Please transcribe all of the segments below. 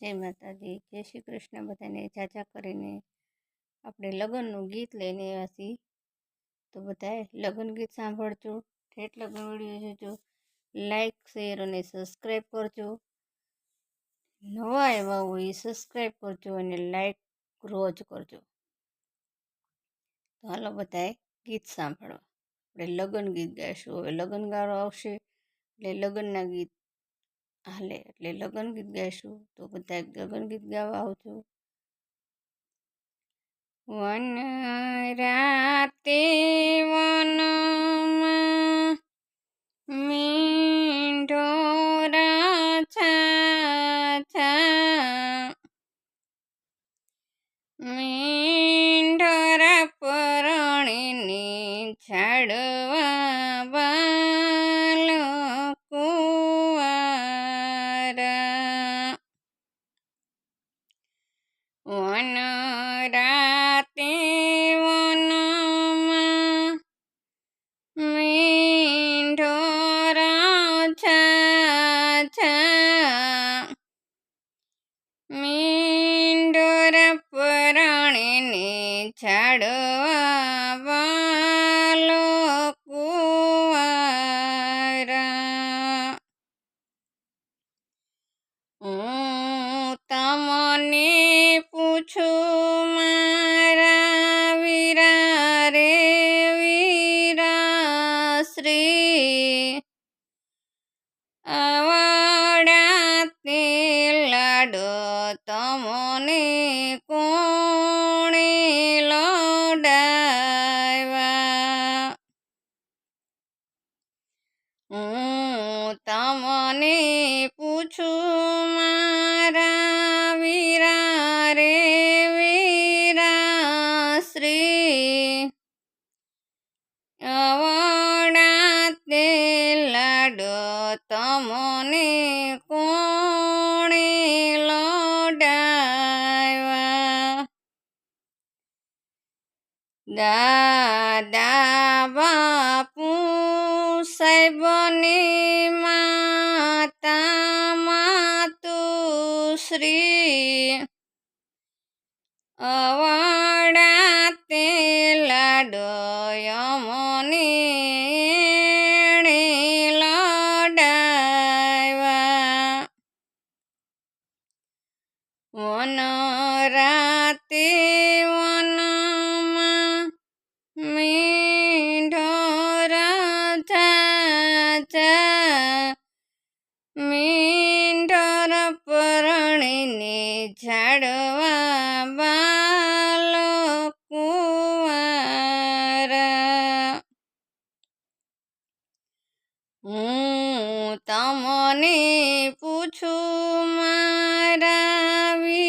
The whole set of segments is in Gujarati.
જય માતાજી, જય શ્રી કૃષ્ણ. બધાને જાજા કરીને આપણે લગ્નનું ગીત લઈને આવ્યા છીએ. તો બધાએ લગ્ન ગીત સાંભળજો, ઠેઠ લગ્ન વીડિયો જોજો લાઈક શેર અને સબસ્ક્રાઈબ કરજો. નવા એવા હોય એ સબસ્ક્રાઈબ કરજો અને લાઈક રોજ કરજો. તો હાલો બધાએ ગીત સાંભળવા. આપણે લગ્ન ગીત ગાઈશું. હવે લગ્ન ગાળો આવશે એટલે લગ્નના ગીત હાલે, એટલે લગ્ન ગીત ગાઈશું. તો બધા લગ્ન ગીત ગાવા આવજો. વન રાતે વન મીંઢોરા વન આવડા તે લાડો તમને કોણે લોડાવ્યા? હું તમને તમને કોણે લોડાવ્યા? દાદા બાપુ સાહેબની માતા માતુ શ્રી અવાડા વન રાતે વનમાં મીંઢોરા ઝાઝા મીંઢોર પરણીને ઝાડવા બાલો કુવારા. હું તમને પૂછું મારા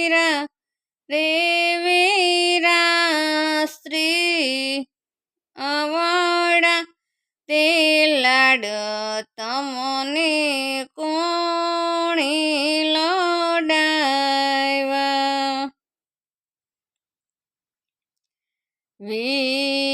વીરા રે વીરા સ્ત્રી અવડા તે લાડ તમને કોણી લોડાવ્યા વીરા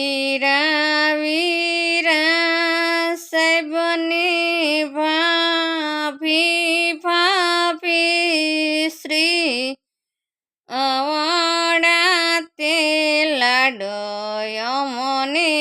অমনে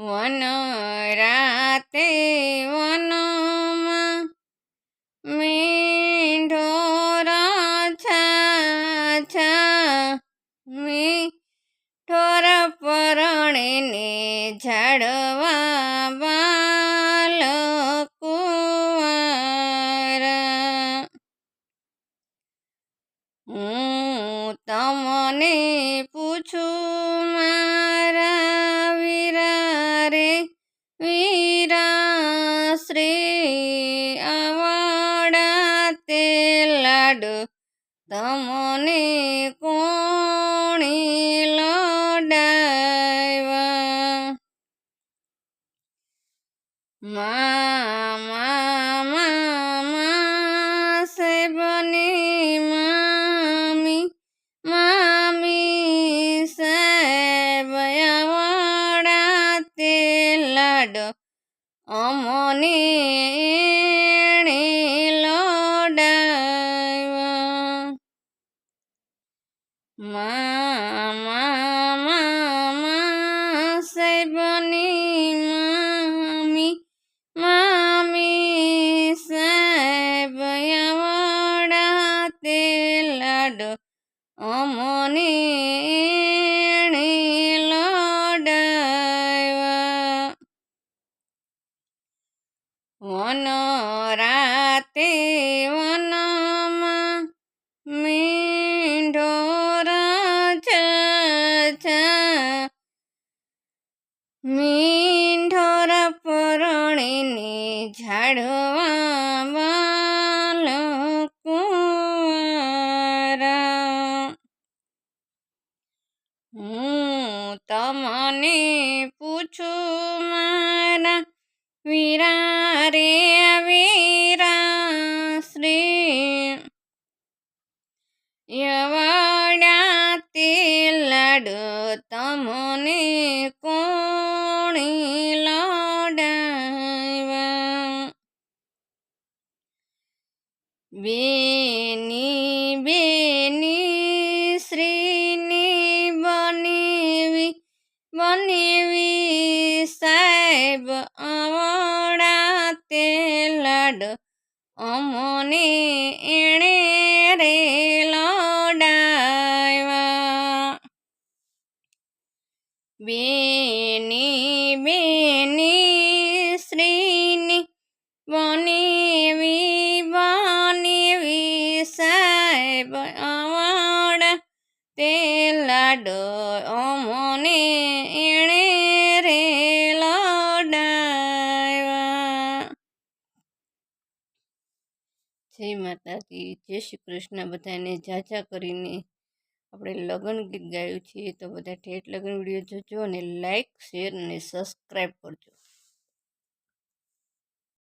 વન રાતે વનમાં મીંઢો રાછા છા મીઠોર પરણેને ઝાડવા બાલ કુંવારા હું તમને પૂછું કોણી લડાવ્યા? મામા મામા મામા સેબની મામી મામી સાહેબયાવાળા તે લાડો અમોને એણે ઝાડવા હું તમને પૂછું મારા વીરા રે વીરા શ્રી યવાડા તે લાડો તમને બેની બેની શ્રીની બનેવી બનેવી સાહેબ અવડા તે લડ અમને એણે રે લડાવ્યા. બેની બેની તે લાડ અમને એણે રે લડાવ્યા. જય માતાજી, જય શ્રી કૃષ્ણ. બધાને જાજા કરીને આપણે લગ્ન ગીત ગાયું છીએ. તો બધા ઠેઠ લગ્ન વીડિયો જોજો અને લાઇક શેર અને સબસ્ક્રાઈબ કરજો.